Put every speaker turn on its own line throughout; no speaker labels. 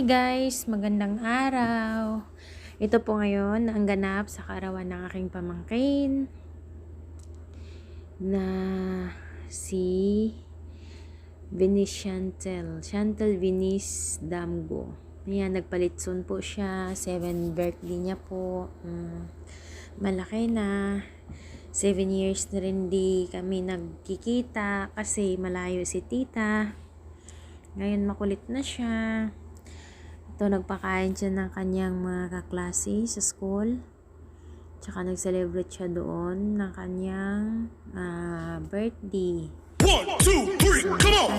Hi guys, magandang araw. Ito po ngayon ang ganap sa kaarawan ng aking pamangkin na si Venice Chantel. Chantel Venice Damgo. Ayan, nagpalitson po siya. 7 birthday niya po. Mm, malaki na. 7 years na rin di kami nagkikita kasi malayo si tita. Ngayon makulit na siya. Ito, nagpakain siya ng kanyang mga kaklase sa school. Tsaka nag-celebrate siya doon ng kanyang ah, birthday.
One, two, three, come on!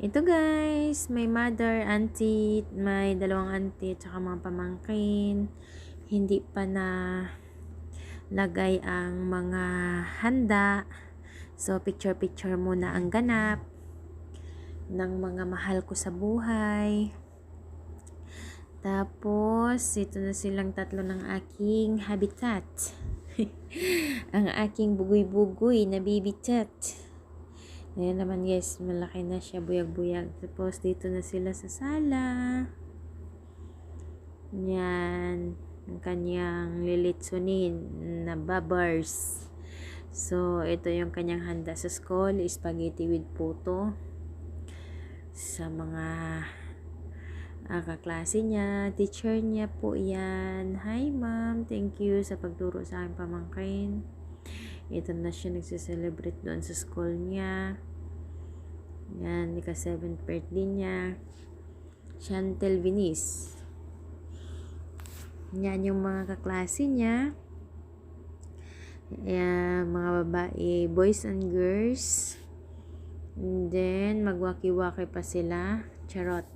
Ito guys, may mother, auntie, may dalawang auntie, tsaka mga pamangkin. Hindi pa na lagay ang mga handa. So, picture-picture muna ang ganap ng mga mahal ko sa buhay. Tapos, ito na silang tatlo ng aking habitat. ang aking bugoy-bugoy na baby cat. Ayan naman guys, malaki na siya, buyag-buyag. Tapos dito na sila sa sala. Yan. Ang kanyang lilitsunin na babars. So, ito yung kanyang handa sa school. Spaghetti with puto. Sa mga ah, kaklase niya. Teacher niya po yan. Hi ma'am, thank you sa pagturo sa aking pamangkin. Ito na siya nagsiselebrate doon sa school niya. Yan, ika 7th birthday niya. Chantel Venice. Yan yung mga kaklase niya. Yan, mga babae, boys and girls. And then, magwaki-waki pa sila. Charot.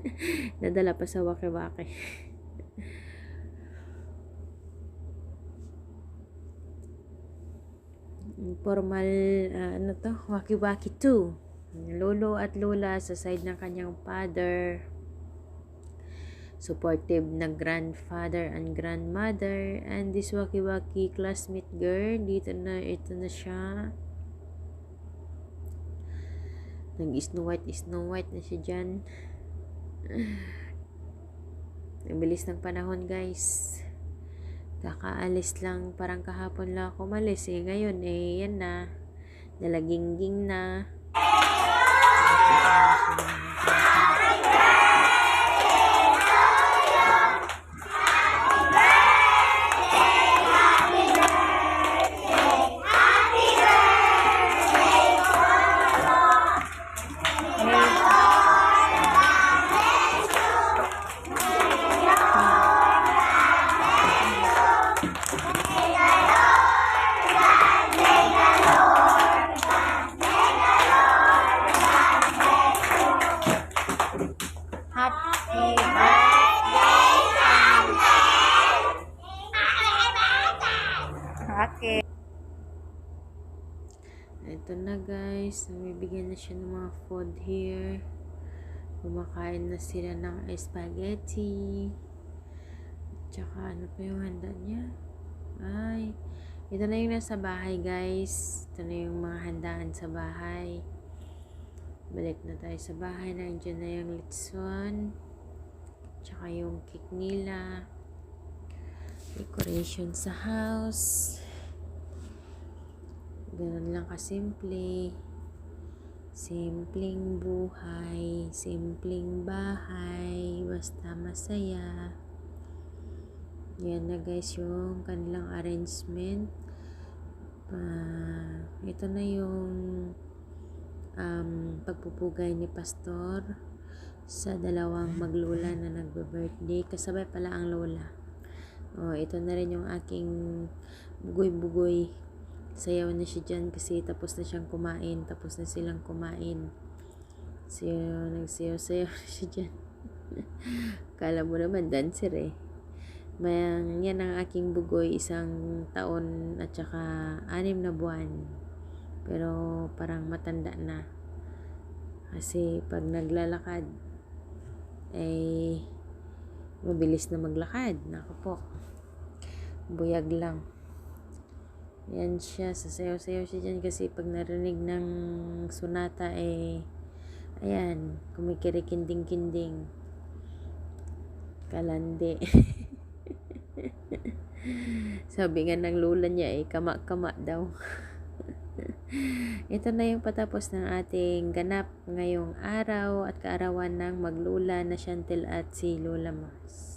Nadala pa sa waki-waki. formal ah, ano to waki-waki 2 lolo at lola sa side ng kanyang father supportive na grandfather and grandmother and this waki-waki classmate girl dito na ito na siya nag snow white snow white na siya dyan ang bilis ng panahon guys Kakaalis lang, parang kahapon lang ako malis eh. Ngayon eh, yan na. Nalagingging na. Happy Ito na guys, namibigyan na siya ng mga food here. Kumakain na sila ng spaghetti. Tsaka ano pa yung handa niya? Ay, ito na yung nasa bahay guys. Ito na yung mga handaan sa bahay. Balik na tayo sa bahay. Nandiyan na yung litson. Tsaka yung cake nila. Decoration sa house. Ganun lang kasimple. Simpleng buhay. Simpleng bahay. Basta masaya. Yan na guys yung kanilang arrangement. Ah, ito na yung um, pagpupugay ni Pastor sa dalawang maglola na nagbe-birthday. Kasabay pala ang lola. Oh, ito na rin yung aking bugoy-bugoy. Sayaw na siya dyan kasi tapos na siyang kumain. Tapos na silang kumain. Sayaw, nagsayaw-sayaw na siya dyan. Kala mo naman dancer eh. Mayang, yan ang aking bugoy isang taon at saka anim na buwan. Pero parang matanda na. Kasi pag naglalakad, eh, Mabilis na maglakad. Nako po. Buyag lang. Yan siya. Sasayaw-sayaw siya dyan kasi pag narinig ng sunata eh ayan, kumikirikinding-kinding. Kalande. Sabi nga ng lula niya eh, kama-kama daw. Ito na yung patapos ng ating ganap ngayong araw at kaarawan ng maglula na Chantel at si Lola Mas.